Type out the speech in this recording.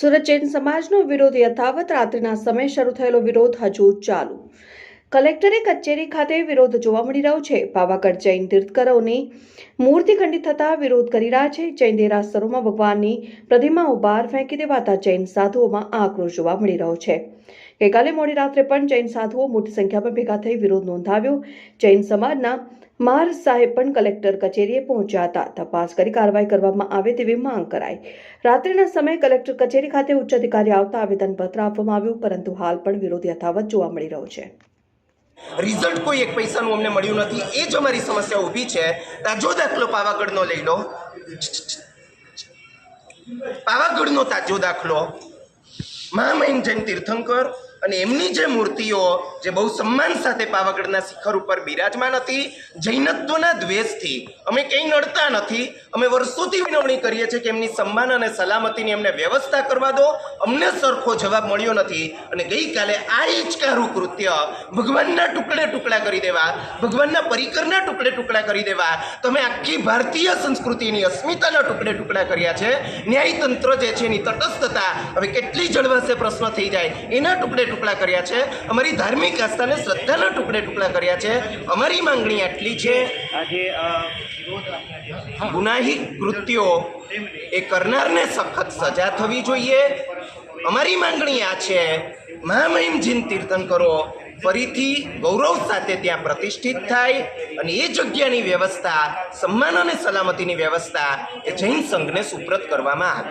સુરત જૈન સમાજનો વિરોધ યથાવત રાત્રિના સમયે શરૂ થયેલો વિરોધ હજુ ચાલુ. કલેક્ટરે કચેરી ખાતે વિરોધ જોવા મળી રહ્યો છે. પાવાગઢ જૈન તીર્થકરોની મૂર્તિ ખંડિત થતા વિરોધ કરી રહ્યા છે. જૈન દેરાસરોમાં ભગવાનની પ્રતિમાઓ બહાર ફેંકી દેવાતા જૈન સાધુઓમાં આક્રોશ જોવા મળી રહ્યો છે. ગઈકાલે મોડી રાત્રે પણ જૈન સાધુઓ મોટી સંખ્યામાં ભેગા થઈ વિરોધ નોંધાવ્યો. જૈન સમાજના માર સાહેબ પણ કલેક્ટર કચેરીએ પહોંચ્યા હતા. તપાસ કરી કાર્યવાહી કરવામાં આવે તેવી માંગ કરાઈ. રાત્રિના સમયે કલેક્ટર કચેરી ખાતે ઉચ્ચ અધિકારી આવતા આવેદનપત્ર આપવામાં આવ્યું, પરંતુ હાલ પણ વિરોધ યથાવત જોવા મળી રહ્યો છે. રિઝલ્ટ કોઈ એક પૈસાનું અમને મળ્યું નથી. એ જ અમારી સમસ્યા ઊભી છે. તાજો દાખલો પાવાગઢનો લઈ લો. પાવાગઢનો તાજો દાખલો. મહામહિમ જૈન તીર્થંકર અને એમની જે મૂર્તિઓ જે બહુ સન્માન સાથે પાવાગઢના શિખર ઉપર બિરાજમાન હતી, જૈનત્વના દ્વેષથી. અમે કંઈ નડતા નથી. અમે વર્ષોથી વિનવણી કરીએ છીએ કે એમની સન્માન અને સલામતીની એમને વ્યવસ્થા કરવા દો. અમને સરખો જવાબ મળ્યો નથી. અને ગઈકાલે આ હિચકારું કૃત્ય ભગવાનના ટુકડે ટુકડા કરી દેવા, ભગવાનના પરિકરના ટુકડે ટુકડા કરી દેવા. તમે આખી ભારતીય સંસ્કૃતિની અસ્મિતાના ટુકડે ટુકડા કર્યા છે. ન્યાયતંત્ર જે છે એની તટસ્થતા હવે કેટલી જળવાશે પ્રશ્ન થઈ જાય. એના ટુકડે ટુકડા કર્યા છે. અમારી ધાર્મિક આસ્થાને શ્રદ્ધાના ટુકડે ટુકડા કર્યા છે. અમારી માંગણી આટલી છે. આજે ગુનાહિત કૃત્યો એ કરનારને સખત સજા થવી જોઈએ. અમારી માંગણી આ છે. મહામહિમજીન તીર્થંકરો ફરીથી ગૌરવ સાથે ત્યાં પ્રતિષ્ઠિત થાય અને એ જગ્યાની વ્યવસ્થા સન્માન અને સલામતીની વ્યવસ્થા એ જૈન સંઘને સુપ્રત કરવામાં આવે.